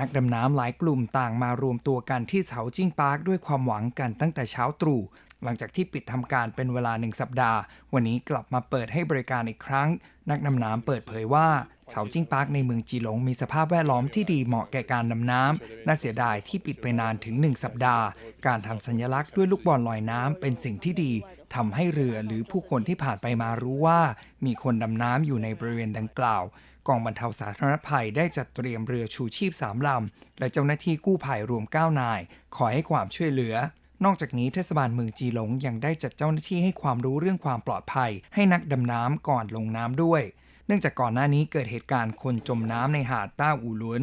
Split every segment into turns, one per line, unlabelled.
นักดำน้ำหลายกลุ่มต่างมารวมตัวกันที่เฉาจิ้งปาร์คด้วยความหวังกันตั้งแต่เช้าตรู่หลังจากที่ปิดทำการเป็นเวลาหนึ่งสัปดาห์ วันนี้กลับมาเปิดให้บริการอีกครั้ง นักดำน้ำเปิดเผยว่าเฉาจิ้งปาร์คในเมืองจีหลงมีสภาพแวดล้อมที่ดีเหมาะแก่การดำน้ำน่าเสียดายที่ปิดไปนานถึง 1 สัปดาห์ การทำสัญลักษณ์ด้วยลูกบอลลอยน้ำเป็นสิ่งที่ดีทำให้เรือหรือผู้คนที่ผ่านไปมารู้ว่า มีคนดำน้ำอยู่ในบริเวณดังกล่าว กองบรรเทาสาธารณภัยได้จัดเตรียมเรือชูชีพ 3 ลำ และเจ้าหน้าที่กู้ภัยรวม 9 นาย ขอให้ความช่วยเหลือ นอกจากนี้เทศบาลเมืองจีหลงยังได้จัดเจ้าหน้าที่ให้ความรู้เรื่องความปลอดภัย ให้นักดำน้ำก่อนลงน้ำด้วย เนื่องจากก่อนหน้านี้เกิดเหตุการณ์คนจมน้ำในหาดต้าอูหลุน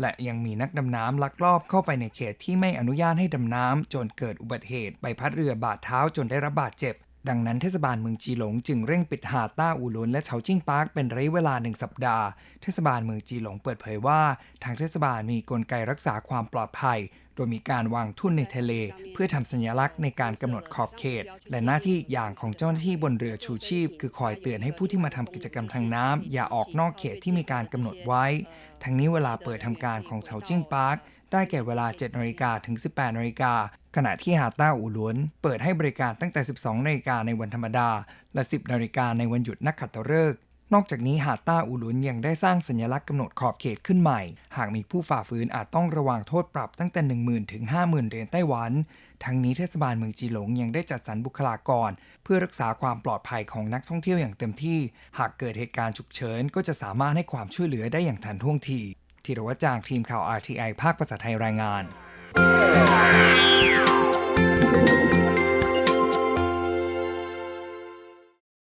และยังมีนักดำน้ำลักลอบเข้าไปในเขตที่ไม่อนุญาตให้ดำน้ำจนเกิดอุบัติเหตุใบพัดเรือบาดเท้าจนได้รับบาดเจ็บ ดังนั้นเทศบาลเมืองจีหลงจึงเร่งปิดหาดต้าอูหลุนและเฉาจิ้งปาร์คเป็นระยะเวลาหนึ่งสัปดาห์ เทศบาลเมืองจีหลงเปิดเผยว่า ทางเทศบาลมีกลไกรักษาความปลอดภัย โดยมีการวางทุ่นในทะเล เพื่อทำสัญลักษณ์ในการกำหนดขอบเขต และหน้าที่อีกอย่างของเจ้าหน้าที่บนเรือชูชีพ คือคอยเตือนให้ผู้ที่มาทำกิจกรรมทางน้ำอย่าออกนอกเขตที่มีการกำหนดไว้ ทั้งนี้เวลาเปิดทำการของเฉาจิ้งปาร์คได้แก่เวลา 7นาฬิกาถึง 18นาฬิกา ขณะที่หาดต้าอูหลวนเปิดให้บริการตั้งแต่ 12นาฬิกาในวันธรรมดา และ 10นาฬิกาในวันหยุดนักขัตฤกษ์นอกจากนี้หาดต้าอูหลุนยังได้สร้างสัญลักษณ์กำหนดขอบเขตขึ้นใหม่ หากมีผู้ฝ่าฝืนอาจต้องระวังโทษปรับตั้งแต่ 10,000 ถึง 50,000เหรียญไต้หวัน ทั้งนี้เทศบาลเมืองจีหลงยังได้จัดสรรบุคลากร เพื่อรักษาความปลอดภัยของนักท่องเที่ยวอย่างเต็มที่ หากเกิดเหตุการณ์ฉุกเฉินก็จะสามารถให้ความช่วยเหลือได้อย่างทันท่วงทีธีรวัจจางทีมข่าว RTI ภาคภาษาไทยรายงาน